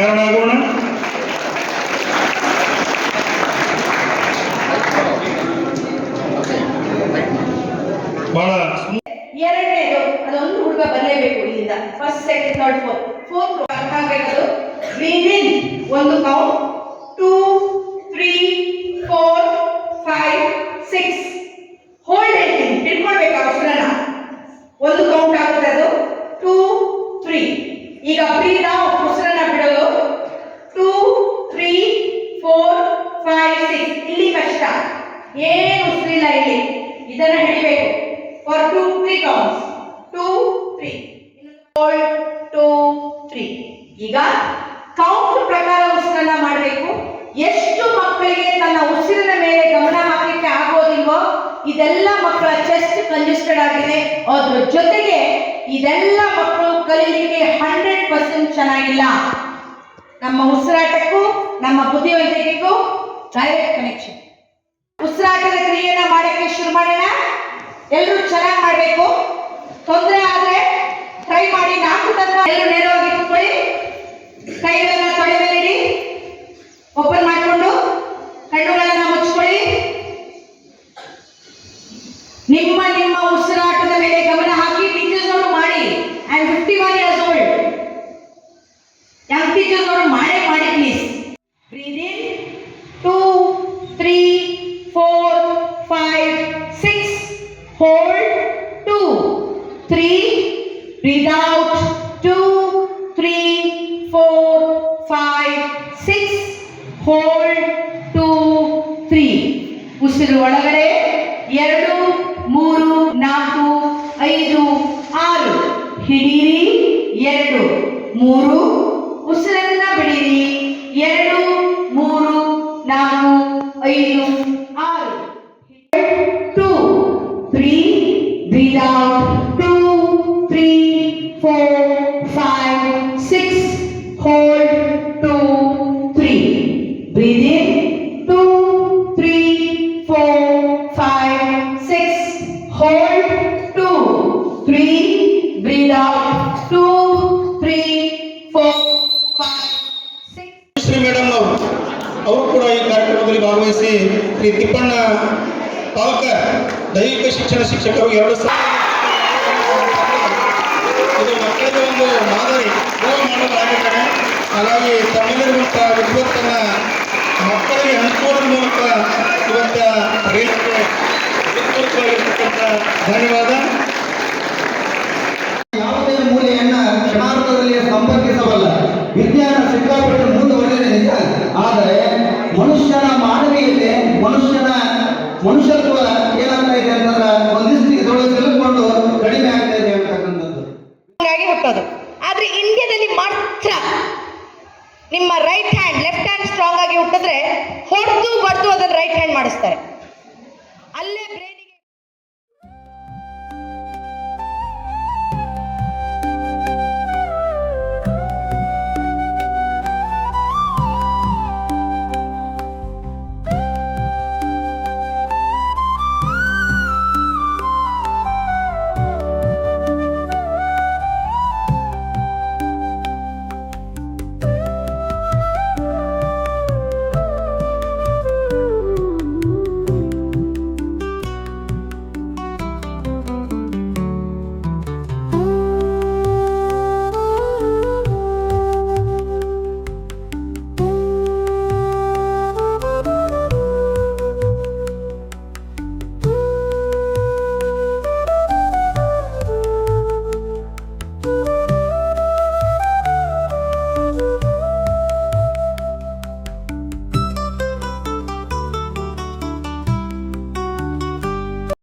ಶರಣಾಗೋಣ ಬಹಳ ಎರಡನೇದು, ಅದೊಂದು ಹುಡುಗ ಬರಲೇಬೇಕು ಇಲ್ಲಿಂದ. First second third fourth fourth ಆಗಬೇಕು ವಿನ್ ಒಂದು count two three four five six hold ಹೇಳ್ತೀನಿ ಹಿಡ್ಕೊಳ್ಬೇಕು ಆ ಒಂದು ಕೌಂಟ್ ಆಗುತ್ತೆ ಅದು? ಟೂ ತ್ರೀ ಈಗ ಫ್ರೀ ನಾವು ಉಸಿರಿಲ್ಲ ಇಲ್ಲಿ. ಇದನ್ನ ಹಿಡಿಬೇಕು. For two three counts two three two three ಈಗ ಕೌಂಟ್ ಪ್ರಕಾರ ಉಸಿರನ್ನ ಮಾಡಬೇಕು. ಎಷ್ಟು ಮಕ್ಕಳಿಗೆ ತನ್ನ ಉಸಿರಿನ ಮೇಲೆ ಗಮನ ಹಾಕಲಿಕ್ಕೆ ಆಗೋದಿಲ್ವೋ, ಇದೆಲ್ಲ ಮಕ್ಕಳ ಚೆಸ್ಟ್ ಕಂಜೆಸ್ಟೆಡ್ ಆಗಿದೆ. ಅದ್ರ ಜೊತೆಗೆ ಇದೆಲ್ಲ ಮಕ್ಕಳು ಕಲೀಲಿಕ್ಕೆ ಹಂಡ್ರೆಡ್ ಪರ್ಸೆಂಟ್ ಚೆನ್ನಾಗಿಲ್ಲ. ನಮ್ಮ ಉಸಿರಾಟಕ್ಕೂ, ನಮ್ಮ ಬುದ್ಧಿವಂತಿಕೆಗೂ ಡೈರೆಕ್ಟ್ ಕನೆಕ್ಷನ್ ಉಸಿರಾಟದ ಕ್ರಿಯೆನ ಮಾಡಕ್ಕೆ ಶುರು ಮಾಡೋಣ. ಎಲ್ಲರೂ ಚೆನ್ನಾಗಿ ಮಾಡಬೇಕು. ತೊಂದರೆ ಆದ್ರೆ ಟ್ರೈ ಮಾಡಿ ನಾಲ್ಕು ತನಕ ಎಲ್ಲರೂ ನೇರವಾಗಿ ಕೂತ್ಕೊಳ್ಳಿ. ಕೈಗಳನ್ನ ತೊಡೆ hold two three breathe out two three four five six hold two three ಉಸಿರು ಒಳಗಡೆ ಎರಡು, ಮೂರು, ನಾಲ್ಕು, ಐದು, ಆರು. ಹಿಡೀರಿ, ಎರಡು, ಮೂರು. ಉಸಿರನ್ನ ಬಿಡಿರಿ. ಎರಡು, ಮೂರು, ನಾಲ್ಕು, ಐದು. Breathe out two three four five six hold two three breathe in two three four five six hold two three breathe out two three four five six Shri madam ಅವರು ಅವರು ಕೂಡ ಈ ಕಾರ್ಯಕ್ರಮದಲ್ಲಿ ಭಾಗವಹಿಸಿ ತಿಪ್ಪಣ್ಣ ದೈಹಿಕ ಶಿಕ್ಷಣ ಶಿಕ್ಷಕರು ಎರಡು ಸಾವಿರ ಇದು ಮಕ್ಕಳಿಗೆ ಒಂದು ಮಾದರಿ ರೋಲ್ ಮಾಡಲ್ ಹಾಗಾಗಿ ತಮ್ಮಲ್ಲಿರುವಂತಹ ವಿದ್ವತ್ತನ್ನ ಮಕ್ಕಳಿಗೆ ಹಂಚಿಕೊಳ್ಳುವ ಮೂಲಕ ಇವತ್ತ ಧನ್ಯವಾದ. ಮನುಷ್ಯರು ಕೂಡ ಏನಾಗ್ತಾ ಇದೆ ಅಂತಂದ್ರೆ ಒಂದಿಷ್ಟು ಇದರೊಳಗೆ ತಿಳ್ಕೊಂಡು ಕಡಿಮೆ ಆಗ್ತಾ ಇದೆ ಅಂತಕ್ಕಂಥದ್ದು. ಆದ್ರೆ ಇಂಡಿಯಾದಲ್ಲಿ ಮಾತ್ರ ನಿಮ್ಮ right hand left hand strong ಆಗಿ ಹುಟ್ಟಿದ್ರೆ ಹೊಡೆದು, ಬಡ್ದು ಅದನ್ನ ರೈಟ್ ಹ್ಯಾಂಡ್ ಮಾಡಿಸ್ತಾರೆ.